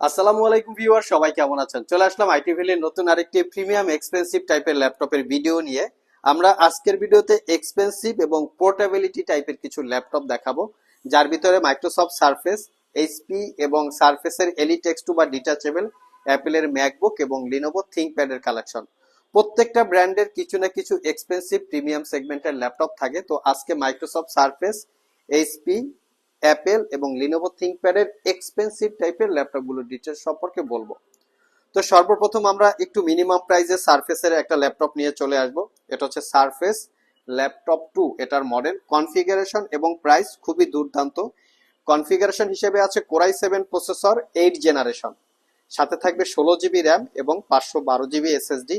আসসালামু আলাইকুম ভিউয়ার, সবাই কেমন আছেন? চলে আসলাম আইটি ভ্যালির নতুন আরেকটি প্রিমিয়াম এক্সপেন্সিভ টাইপের ল্যাপটপের ভিডিও নিয়ে। আমরা আজকের ভিডিওতে এক্সপেন্সিভ এবং পোর্টেবিলিটি টাইপের কিছু ল্যাপটপ দেখাবো, যার ভিতরে মাইক্রোসফট সারফেস এইচপি এবং সারফেসের এলিট এক্স টু বা ডিটাচেবল অ্যাপেলের ম্যাকবুক এবং লিনোভো থিঙ্কপ্যাডের কালেকশন প্রত্যেকটা ব্র্যান্ডের কিছু না কিছু এক্সপেন্সিভ প্রিমিয়াম সেগমেন্টের ল্যাপটপ থাকে। তো আজকে মাইক্রোসফট সারফেস এইচপি অ্যাপেল এবং লিনোভো থিঙ্কপ্যাডের এক্সপেন্সিভ টাইপের ল্যাপটপগুলোর ডিটেলস সম্পর্কে বলব। তো সর্বপ্রথম আমরা একটু মিনিমাম প্রাইসে সারফেসের একটা ল্যাপটপ নিয়ে চলে আসব। এটা হচ্ছে সারফেস ল্যাপটপ টু এটার মডেল কনফিগারেশন এবং প্রাইস খুবই দুর্দান্ত। কনফিগারেশন হিসেবে আছে core i seven processor eight generation সাথে থাকবে ষোলো জিবি র্যাম এবং পাঁচশো বারো জিবি এসএসডি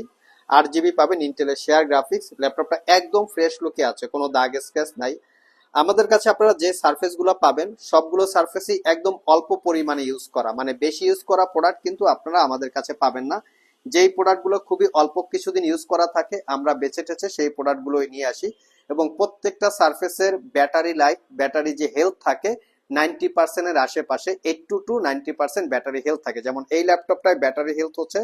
আট জিবি পাবেন ইন্টেলের শেয়ার গ্রাফিক্স ল্যাপটপটা একদম ফ্রেশ লুকে আছে, কোনো দাগ স্ক্র্যাচ নাই। আমাদের কাছে আপনারা যে সারফেসগুলো পাবেন, সবগুলো সারফেসই একদম অল্প পরিমাণে ইউজ করা। মানে বেশি ইউজ করা প্রোডাক্ট কিন্তু আপনারা আমাদের কাছে পাবেন না। যেই প্রোডাক্টগুলো খুবই অল্প কিছুদিন ইউজ করা থাকে, আমরা বেছে টেছে সেই প্রোডাক্টগুলোই নিয়ে আসি। এবং প্রত্যেকটা সারফেসের ব্যাটারি লাইফ ব্যাটারি যে হেলথ থাকে নাইনটি পার্সেন্টের আশেপাশে eighty to ninety percent battery health থাকে। যেমন এই ল্যাপটপটায় ব্যাটারি হেলথ হচ্ছে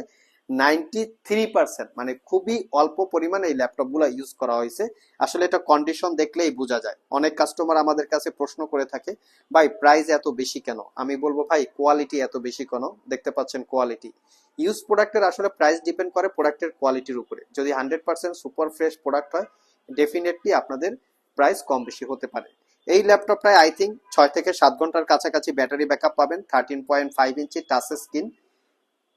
নাইনটি থ্রি পার্সেন্ট মানে খুবই অল্প পরিমাণে এই ল্যাপটপগুলো ইউজ করা হয়েছে। আসলে এটা কন্ডিশন দেখলেই বোঝা যায়। অনেক কাস্টমার আমাদের কাছে প্রশ্ন করে থাকে, ভাই প্রাইস এত বেশি কেন? আমি বলব, ভাই কোয়ালিটি এত বেশি কেন? দেখতে পাচ্ছেন কোয়ালিটি ইউজ প্রোডাক্টের আসলে প্রাইস ডিপেন্ড করে প্রোডাক্টের কোয়ালিটির উপরে। যদি hundred percent super fresh product হয় ডেফিনেটলি আপনাদের প্রাইস কম বেশি হতে পারে। এই ল্যাপটপটায় আই থিঙ্ক ছয় থেকে সাত ঘণ্টার কাছাকাছি ব্যাটারি ব্যাকআপ পাবেন thirteen point five inch touch screen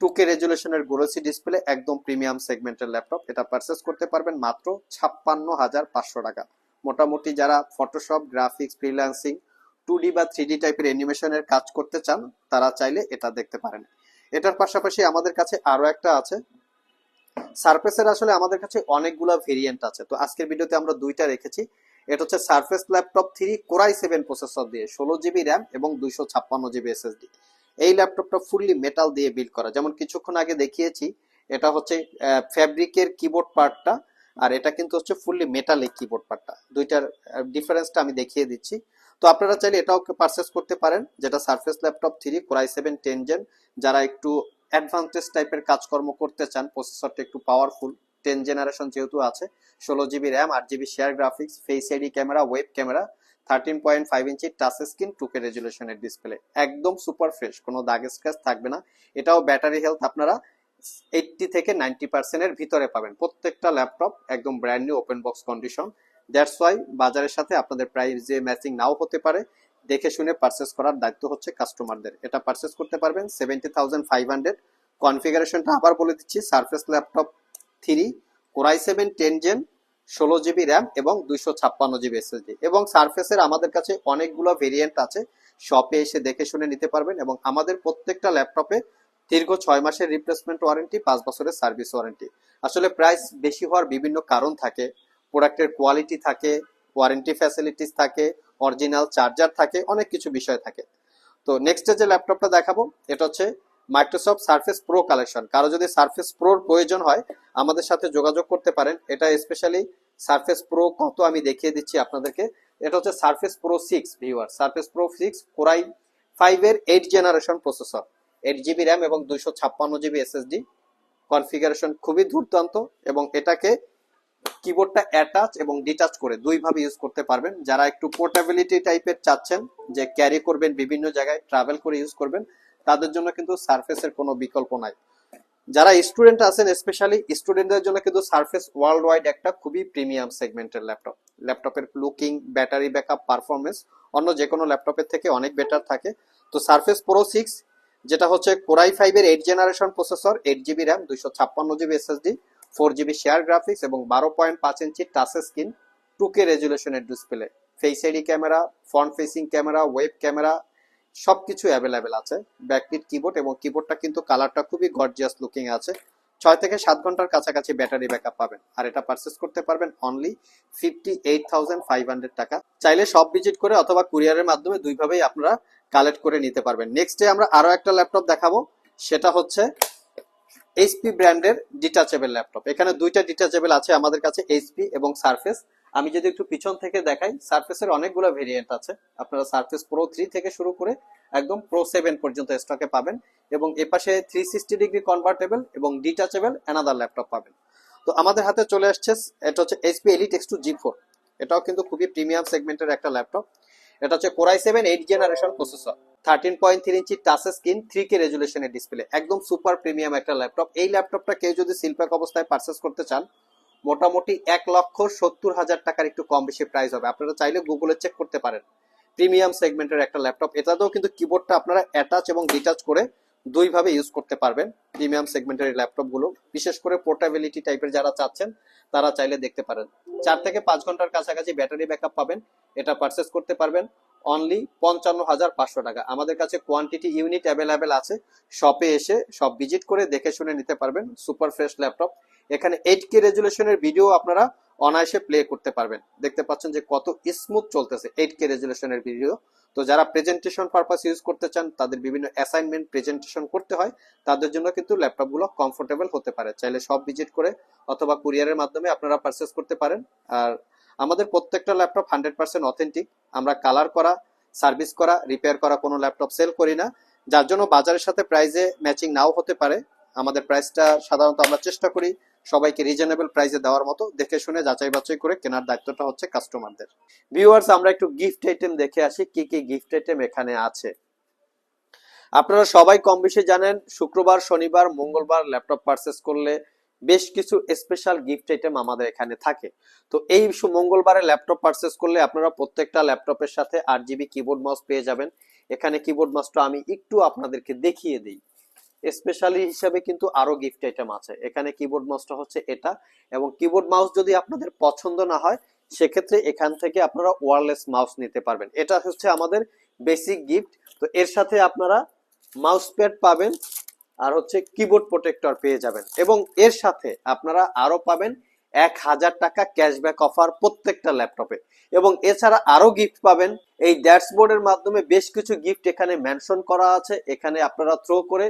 two K রেজুলেশনের glossy display একদম প্রিমিয়াম সেগমেন্টের ল্যাপটপ এটা পারচেস করতে পারবেন মাত্র ছাপ্পান্ন হাজার পাঁচশো টাকা। মোটামুটি যারা Photoshop graphics freelancing two D বা থ্রি ডি টাইপের অ্যানিমেশনের কাজ করতে চান, তারা চাইলে এটা দেখতে পারেন। এটার পাশাপাশি আমাদের কাছে আরও একটা আছে। সারফেসের আসলে আমাদের কাছে অনেকগুলো ভেরিয়েন্ট আছে। তো আজকের ভিডিওতে আমরা দুইটা রেখেছি। এটা হচ্ছে Surface laptop three core i seven processor দিয়ে ষোলো জিবি র্যাম এবং দুইশো ছাপ্পান্ন জিবি এসএসডি এই ল্যাপটপটা ফুললি মেটাল দিয়ে বিল্ড করা। যেমন কিছুক্ষণ আগে দেখিয়েছি, এটা হচ্ছে ফ্যাব্রিকের কিবোর্ড পার্টটা আর এটা কিন্তু হচ্ছে ফুললি মেটালিক কিবোর্ড পার্টটা দুইটার ডিফারেন্সটা আমি দেখিয়ে দিচ্ছি। তো আপনারা চাইলে এটাও পারচেস করতে পারেন, যেটা Surface laptop three core i seven ten gen যারা একটু অ্যাডভান্টেজ টাইপের কাজকর্ম করতে চান প্রসেসরটা একটু পাওয়ারফুল টেন জেনারেশন যেহেতু আছে, ষোলো জিবি র্যাম আট GB share graphics face ID camera web camera thirteen point five inch touch screen two K রেজুলেশনের display একদম সুপার ফ্রেশ কোনো দাগ স্ক্র্যাচ থাকবে না। এটাও ব্যাটারি হেলথ আপনারা এইটটি থেকে নাইনটি পার্সেন্টের ভিতরে পাবেন। প্রত্যেকটা ল্যাপটপ একদম brand new open box condition that's why বাজারের সাথে আপনাদের প্রাইস যে ম্যাচিং নাও হতে পারে, দেখে শুনে পারচেস করার দায়িত্ব হচ্ছে কাস্টমারদের এটা পারচেস করতে পারবেন সেভেন্টি থাউজেন্ড ফাইভ হান্ড্রেড কনফিগারেশনটা আবার বলে দিচ্ছি Surface laptop three core i seven ten gen ষোলো জিবি র্যাম এবং দুইশো ছাপ্পান্ন জিবি এসএসডি। এবং সারফেসের আমাদের কাছে অনেকগুলো ভেরিয়েন্ট আছে। শপে এসে দেখে শুনে নিতে পারবেন এবং আমাদের প্রত্যেকটা ল্যাপটপে দীর্ঘ ছয় মাসের রিপ্লেসমেন্ট ওয়ারেন্টি পাঁচ বছরের সার্ভিস ওয়ারেন্টি আসলে প্রাইস বেশি হওয়ার বিভিন্ন কারণ থাকে। প্রোডাক্টের কোয়ালিটি থাকে ওয়ারেন্টি ফ্যাসিলিটিস থাকে অরিজিনাল চার্জার থাকে, অনেক কিছু বিষয় থাকে। তো নেক্সট যে ল্যাপটপটা দেখাবো, এটা হচ্ছে মাইক্রোসফট সার্ফেস প্রো কালেকশন কারও যদি সার্ফেস প্রোর প্রয়োজন হয়, আমাদের সাথে যোগাযোগ করতে পারেন। এটা স্পেশালি সার্ফেস প্রো কত আমি দেখিয়ে দিচ্ছি আপনাদেরকে। এটা হচ্ছে Surface Pro six viewer Surface Pro six core i five এর eight generation processor eight GB RAM এবং দুইশো ছাপ্পান্ন জিবি এসএসডি কনফিগারেশন খুবই দুর্দান্ত এবং এটাকে কিবোর্ডটা অ্যাটাচ এবং ডিটাচ করে দুইভাবে ইউজ করতে পারবেন। যারা একটু পোর্টেবিলিটি টাইপের চাচ্ছেন, যে ক্যারি করবেন বিভিন্ন জায়গায় ট্রাভেল করে ইউজ করবেন তাদের জন্য কিন্তু সারফেসের কোনো বিকল্প নাই। যারা স্টুডেন্ট আছেন স্পেশালি স্টুডেন্টদের জন্য কিন্তু সার্ফেস ওয়ার্ল্ড ওয়াইড একটা খুবই প্রিমিয়াম সেগমেন্টের ল্যাপটপ ল্যাপটপের লুকিং ব্যাটারি ব্যাকআপ পারফরমেন্স অন্য যে কোনো ল্যাপটপের থেকে অনেক বেটার থাকে। তো সার্ফেস প্রো সিক্স যেটা হচ্ছে কোরাই ফাইভের eight generation processor eight GB RAM দুইশো ছাপ্পান্ন GB SSD four GB share graphics এবং বারো পয়েন্ট পাঁচ inch touch screen two K রেজুলেশনের display face ID camera front facing camera web camera সবকিছু অ্যাভেলেবেল আছে। ব্যাকপিট কিবোর্ড এবং কিবোর্ডটা কিন্তু কালারটা খুবই গর্জিয়াস লুকিং আছে। ছয় থেকে সাত ঘণ্টার কাছাকাছি ব্যাটারি ব্যাকআপ পাবেন। আর এটা পারচেস করতে পারবেন only fifty eight thousand five hundred টাকা। চাইলে সব ভিজিট করে অথবা কুরিয়ারের মাধ্যমে দুইভাবেই আপনারা কালেক্ট করে নিতে পারবেন। নেক্সট ডে আমরা আরও একটা ল্যাপটপ দেখাবো। সেটা হচ্ছে এইচপি ব্র্যান্ডের ডিটাচেবল ল্যাপটপ এখানে দুইটা ডিটাচেবল আছে আমাদের কাছে এইচপি এবং সারফেস আমি যদি একটু পিছন থেকে দেখাই সারফেসের অনেকগুলো ভেরিয়েন্ট আছে। আপনারা সারফেস প্রো থ্রি থেকে শুরু করে একদম প্রো সেভেন পর্যন্ত স্টকে পাবেন এবং এ পাশে থ্রি সিক্সটি ডিগ্রি কনভার্টেবল এবং ডিটাচেবল অ্যানাদার ল্যাপটপ পাবেন। তো আমাদের হাতে চলে আসছে, এটা হচ্ছে HP Elite X two G four এটাও কিন্তু খুবই প্রিমিয়াম সেগমেন্টের একটা ল্যাপটপ এটা হচ্ছে core i seven eight generation processor thirteen point three inch touch screen three K রেজুলেশনের display একদম সুপার প্রিমিয়াম একটা ল্যাপটপ এই ল্যাপটপটা কেউ যদি শিল্পক অবস্থায় পারচেস করতে চান মোটামুটি এক লক্ষ সত্তর হাজার টাকার একটু কম বেশি প্রাইস হবে। আপনারা চাইলে গুগলে চেক করতে পারেন। প্রিমিয়াম সেগমেন্টের একটা ল্যাপটপ এটাতেও কিন্তু কিবোর্ডটা আপনারা অ্যাটাচ এবং ডিটাচ করে দুইভাবে ইউজ করতে পারবেন প্রিমিয়াম সেগমেন্টের ল্যাপটপগুলো বিশেষ করে পোর্টাবিলিটি টাইপের যারা চাচ্ছেন, তারা চাইলে দেখতে পারেন। চার থেকে পাঁচ ঘণ্টার কাছাকাছি ব্যাটারি ব্যাকআপ পাবেন। এটা পারচেস করতে পারবেন অনলি পঞ্চান্ন হাজার পাঁচশো টাকা। আমাদের কাছে কোয়ান্টিটি ইউনিট অ্যাভেলেবেল আছে। শপে এসে সব ভিজিট করে দেখে শুনে নিতে পারবেন। সুপার ফ্রেশ ল্যাপটপ এখানে এইট কে রেজুলেশনের ভিডিও আপনারা অনায়াসে প্লে করতে পারবেন। দেখতে পাচ্ছেন যে কত স্মুথ চলতেছে এইট কে রেজুলেশনের ভিডিও তো যারা প্রেজেন্টেশন পারপাস ইউজ করতে চান, তাদের বিভিন্ন অ্যাসাইনমেন্ট প্রেজেন্টেশন করতে হয়, তাদের জন্য কিন্তু ল্যাপটপগুলো কমফোর্টেবল হতে পারে। চাইলে সব ভিজিট করে অথবা কুরিয়ারের মাধ্যমে আপনারা পারচেস করতে পারেন। আর আমাদের প্রত্যেকটা ল্যাপটপ হান্ড্রেড পার্সেন্ট অথেন্টিক আমরা কালার করা সার্ভিস করা রিপেয়ার করা কোনো ল্যাপটপ সেল করি না। যার জন্য বাজারের সাথে প্রাইসে ম্যাচিং নাও হতে পারে। আমাদের প্রাইসটা সাধারণত আমরা চেষ্টা করি সবাইকে রিজনেবল প্রাইসে দেওয়ার মতো দেখে শুনে যাচাই বাছাই করে কেনার দায়িত্বটা হচ্ছে কাস্টমারদের ভিউয়ার্স আমরা একটু গিফট আইটেম দেখে আসি, কি কি গিফট আইটেম এখানে আছে। আপনারা সবাই কম বেশি জানেন, শুক্রবার, শনিবার, মঙ্গলবার ল্যাপটপ পারচেস করলে বেশ কিছু স্পেশাল গিফট আইটেম আমাদের এখানে থাকে। তো এই মঙ্গলবারে ল্যাপটপ পারচেস করলে আপনারা প্রত্যেকটা ল্যাপটপের সাথে আট জিবি কিবোর্ড মাউস পেয়ে যাবেন। এখানে কিবোর্ড মাউসটা আমি একটু আপনাদেরকে দেখিয়ে দিই। স্পেশালি হিসাবে কিন্তু আরও গিফট আইটেম আছে। এখানে কিবোর্ড মাউসটা হচ্ছে এটা এবং কিবোর্ড মাউস যদি আপনাদের পছন্দ না হয়, সেক্ষেত্রে এখান থেকে আপনারা ওয়ারলেস মাউস নিতে পারবেন। এটা হচ্ছে আমাদের বেসিক গিফট তো এর সাথে আপনারা মাউস প্যাড পাবেন আর হচ্ছে কিবোর্ড প্রোটেক্টর পেয়ে যাবেন এবং এর সাথে আপনারা আরও পাবেন এক হাজার টাকা ক্যাশব্যাক অফার প্রত্যেকটা ল্যাপটপে এবং এছাড়া আরও গিফট পাবেন। এই ড্যাশবোর্ডের মাধ্যমে বেশ কিছু গিফট এখানে মেনশন করা আছে। এখানে আপনারা থ্রো করে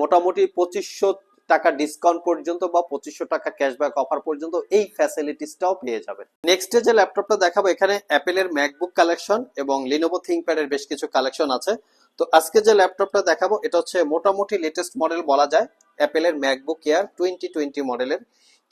মোটামুটি পঁচিশশো টাকা ডিসকাউন্ট পর্যন্ত বা পঁচিশশো টাকা ক্যাশব্যাক অফার পর্যন্ত এই ফ্যাসিলিটিসটাও পেয়ে যাবেন। নেক্সট যে ল্যাপটপটা দেখাবো, এখানে অ্যাপেলের ম্যাকবুক কালেকশন এবং লিনোভো থিংকপ্যাডের বেশ কিছু কালেকশন আছে। তো আজকে যে ল্যাপটপটা দেখাবো, এটা হচ্ছে মোটামুটি লেটেস্ট মডেল বলা যায় অ্যাপেলের ম্যাকবুক এয়ার টোয়েন্টি টোয়েন্টি মডেলের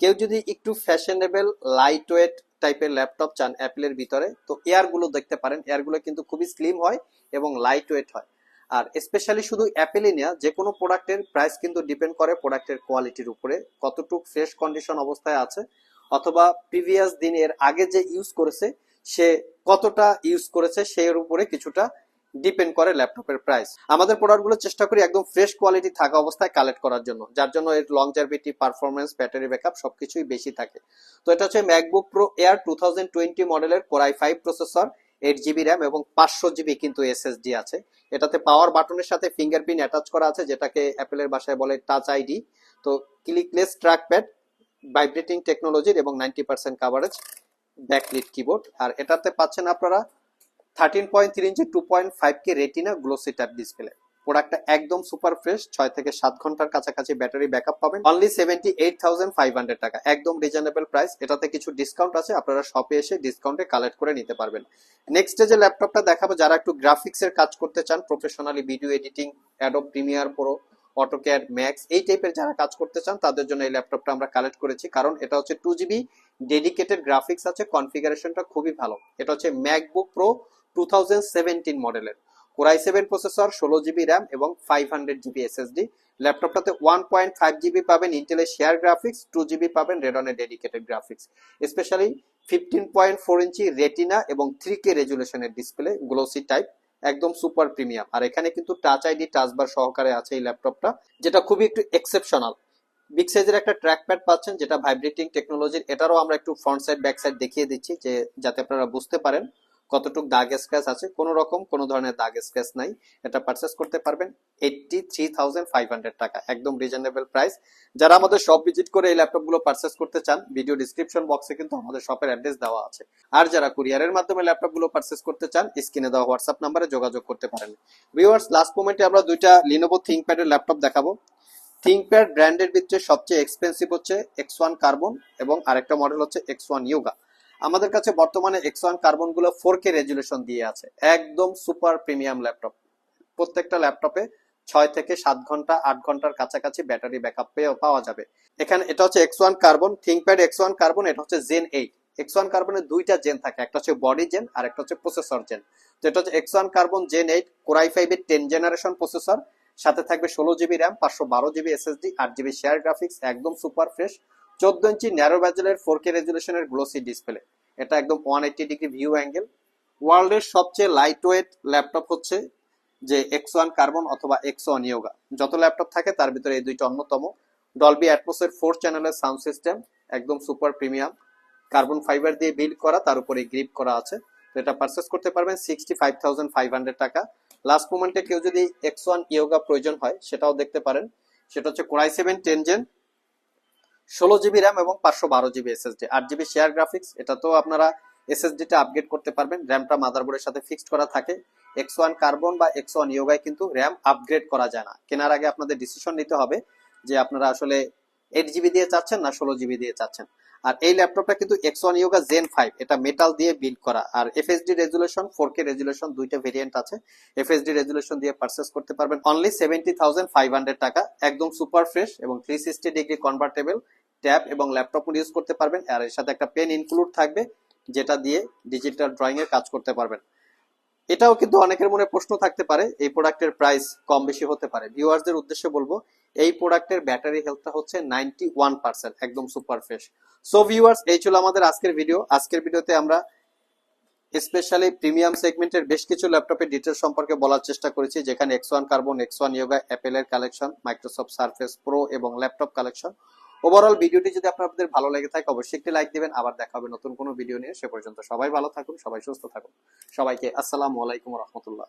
কেউ যদি একটু ফ্যাশনেবল লাইট ওয়েট টাইপের ল্যাপটপ চান অ্যাপেলের ভিতরে, তো এয়ারগুলো দেখতে পারেন। এয়ারগুলো কিন্তু খুবই স্লিম হয় এবং লাইট ওয়েট হয়। আর স্পেশালি শুধু অ্যাপেলই নেওয়া যে কোনো প্রোডাক্টের প্রাইস কিন্তু ডিপেন্ড করে প্রোডাক্টের কোয়ালিটির উপরে, কতটুক ফ্রেশ কন্ডিশন অবস্থায় আছে, অথবা প্রিভিয়াস দিনের আগে যে ইউজ করেছে, সে কতটা ইউজ করেছে সেই উপরে কিছুটা ডিপেন্ড করে ল্যাপটপের প্রাইস আমাদের প্রোডাক্টগুলো চেষ্টা করি একদম ফ্রেশ কোয়ালিটি থাকা অবস্থায় কালেক্ট করার জন্য, যার জন্য এর longevity performance battery backup সবকিছুই বেশি থাকে। তো এটা হচ্ছে ম্যাকবুক প্রো এয়ার টু মডেলের core i five processor eight GB RAM এবং পাঁচশো জিবি কিন্তু এসএসডি আছে। এটাতে পাওয়ার বাটনের সাথে ফিঙ্গারপ্রিন্ট অ্যাটাচ করা আছে, যেটাকে অ্যাপেলের বাসায় বলে টাচ আইডি তো ক্লিকলেস ট্র্যাক প্যাড ভাইব্রেটিং টেকনোলজির এবং ninety percent coverage backlit keyboard আর এটাতে পাচ্ছেন আপনারা thirteen point three inch two point five K retina গ্লোসিটার display প্রোডাক্টটা একদম সুপার ফ্রেশ, ছয় থেকে সাত ঘণ্টার কাছাকাছি ব্যাটারি ব্যাকআপ পাবেন। Only seventy eight thousand five hundred টাকা। একদম রিজনেবল প্রাইস এটাতে কিছু ডিসকাউন্ট আছে, আপনারা শপে এসে ডিসকাউন্টে কালেক্ট করে নিতে পারবেন। নেক্সট যে ল্যাপটপটা দেখাবো, যারা একটু গ্রাফিক্স এর কাজ করতে চান professionally video editing Adobe Premiere Pro AutoCAD Max এই টাইপের যারা কাজ করতে চান, তাদের জন্য এই ল্যাপটপটা আমরা কালেক্ট করেছি। কারণ এটা হচ্ছে টু জিবি ডেডিকেটেড গ্রাফিক্স আছে কনফিগারেশনটা খুবই ভালো। এটা হচ্ছে MacBook Pro two thousand seventeen মডেলের কোরাই সেভেন প্রসেসর ষোলো জিবি র্যাম এবং ফাইভ হান্ড্রেড জিবি এসএসডি ল্যাপটপটাতে ওয়ান পয়েন্ট ফাইভ জিবি পাবেন ইন্টেলের শেয়ার গ্রাফিক্স টু জিবি পাবেন রেডনের dedicated graphics specially fifteen point four inch retina এবং থ্রি কে রেজুলেশনের display glossy type একদম সুপার প্রিমিয়াম আর এখানে কিন্তু টাচ আইডি টাচ বার সহকারে আছে এই ল্যাপটপটা যেটা খুবই একটু এক্সেপশনাল বিগ সাইজের একটা ট্র্যাক প্যাড পাচ্ছেন, যেটা ভাইব্রেটিং টেকনোলজির এটারও আমরা একটু ফ্রন্ট সাইড ব্যাক সাইড দেখিয়ে দিচ্ছি, যে যাতে আপনারা বুঝতে পারেন। কতটুক দাগ স্ক্র্যাচ আছে, কোনো রকম, কোনো ধরনের দাগ স্ক্র্যাচ নাই, এটা পারচেস করতে পারবেন। Eighty three thousand five hundred টাকা, একদম রিজনেবল প্রাইস যারা আমাদের শপ ভিজিট করে এই ল্যাপটপগুলো পারচেস করতে চান ভিডিও ডিসক্রিপশন বক্সে কিন্তু আমাদের শপের অ্যাড্রেস দেওয়া আছে। আর যারা কুরিয়ারের মাধ্যমে ল্যাপটপগুলো পারচেস করতে চান স্ক্রিনে দেওয়া হোয়াটসঅ্যাপ নাম্বারে যোগাযোগ করতে পারেন। ভিউয়ার্স লাস্ট মোমেন্টে আমরা দুইটা লিনোভো থিংকপ্যাডের ল্যাপটপ দেখাবো। থিংকপ্যাড ব্র্যান্ডের ভিতরে সবচেয়ে এক্সপেন্সিভ হচ্ছে এক্স ওয়ান কার্বন এবং আরেকটা মডেল হচ্ছে এক্স ওয়ান ইয়োগা আমাদের কাছে বর্তমানে এক্স ওয়ান কার্বনগুলো ফোর কে রেজুলেশন দিয়ে আছে। একদম সুপার প্রিমিয়াম ল্যাপটপ। প্রত্যেকটা ল্যাপটপে ছয় থেকে সাত ঘণ্টা, আট ঘণ্টার কাছাকাছি ব্যাটারি ব্যাকআপ পাওয়া যাবে। এখানে এটা হচ্ছে X one Carbon ThinkPad X one Carbon এটা হচ্ছে জেন এইট এক্স ওয়ান কার্বনের দুইটা জেন থাকে, একটা হচ্ছে বডি জেন আর একটা হচ্ছে প্রসেসর জেন যেটা হচ্ছে X one Carbon Gen eight core i five এর টেন জেনারেশন প্রসেসর সাথে থাকবে ষোলো জিবি র্যাম পাঁচশো বারো জিবি এসএসডি আট জিবি শেয়ার গ্রাফিক্স একদম সুপার ফ্রেশ চোদ্দ ইঞ্চি ন্যারো ব্যাজেলের ফোর কে রেজুলেশনের গ্লোসি ডিসপ্লে এটা একদম one eighty degree view angle ওয়ার্ল্ডের সবচেয়ে লাইট ওয়েট ল্যাপটপ হচ্ছে যে এক্স ওয়ান কার্বন অথবা এক্স ওয়ান ইয়োগা যত ল্যাপটপ থাকে, তার ভিতরে এই দুইটা অন্যতম। ডলবি অ্যাটমোসের ফোর চ্যানেলের সাউন্ড সিস্টেম একদম সুপার প্রিমিয়াম কার্বন ফাইবার দিয়ে বিল্ড করা, তার উপরে গ্রিপ করা আছে। তো এটা পারচেস করতে পারবেন sixty five thousand five hundred টাকা। লাস্ট মোমেন্টে কেউ যদি এক্স ওয়ান ইয়োগা প্রয়োজন হয়, সেটাও দেখতে পারেন। সেটা হচ্ছে core i seven ten gen ষোলো জিবি র্যাম এবং পাঁচশো বারো জিবি এসএসডি। আট জিবি শেয়ার গ্রাফিক্স এটা তো আপনারা এসএসডি টা আপগ্রেড করতে পারবেন। র্যামটা মাদারবোর্ডের সাথে ফিক্সড করা থাকে। এক্স ওয়ান কার্বন বা এক্স ওয়ান ইয়োগায় কিন্তু র্যাম আপগ্রেড করা যায় না। কেনার আগে আপনাদের ডিসিশন নিতে হবে যে আপনারা আসলে এইট জিবি দিয়ে চাচ্ছেন না ষোলো জিবি দিয়ে চাচ্ছেন। আর এই ল্যাপটপটা কিন্তু X one Yoga gen five এটা মেটাল দিয়ে বিল্ড করা। আর FHD resolution four K resolution দুইটা ভেরিয়েন্ট আছে। এফএসডি রেজুলেশন দিয়ে পারচেস করতে পারবেন। Only seventy thousand five hundred টাকা, একদম সুপার ফ্রেশ এবং three sixty degree convertible tab এবং ল্যাপটপ ইউজ করতে পারবেন। আর এর সাথে একটা পেন ইনক্লুড থাকবে, যেটা দিয়ে ডিজিটাল ড্রয়িং এর কাজ করতে পারবেন। এটাও কিন্তু অনেকের মনে প্রশ্ন থাকতে পারে, এই প্রোডাক্টের প্রাইস কম বেশি হতে পারে। ভিউয়ার্সদের উদ্দেশ্যে বলব এই প্রোডাক্টের ব্যাটারি হেলথটা হচ্ছে নাইনটি ওয়ান পার্সেন্ট, একদম সুপার ফ্রেশ। সো ভিউয়ার্স এই ছিল আমাদের আজকের ভিডিও আজকের ভিডিওতে আমরা স্পেশালি প্রিমিয়াম সেগমেন্টের বেশ কিছু ল্যাপটপের ডিটেলস সম্পর্কে বলার চেষ্টা করেছি, যেখানে X one Carbon X one Yoga অ্যাপেলের কালেকশন মাইক্রোসফট সার্ফেস প্রো এবং ল্যাপটপ কালেকশন ওভারঅল ভিডিওটি যদি আপনাদের ভালো লেগে থাকে, অবশ্যই একটি লাইক দিবেন। আবার দেখা হবে নতুন কোনো ভিডিও নিয়ে। সে পর্যন্ত সবাই ভালো থাকুন, সবাই সুস্থ থাকুন। সবাইকে আসসালামু আলাইকুম রহমতুল্লাহ।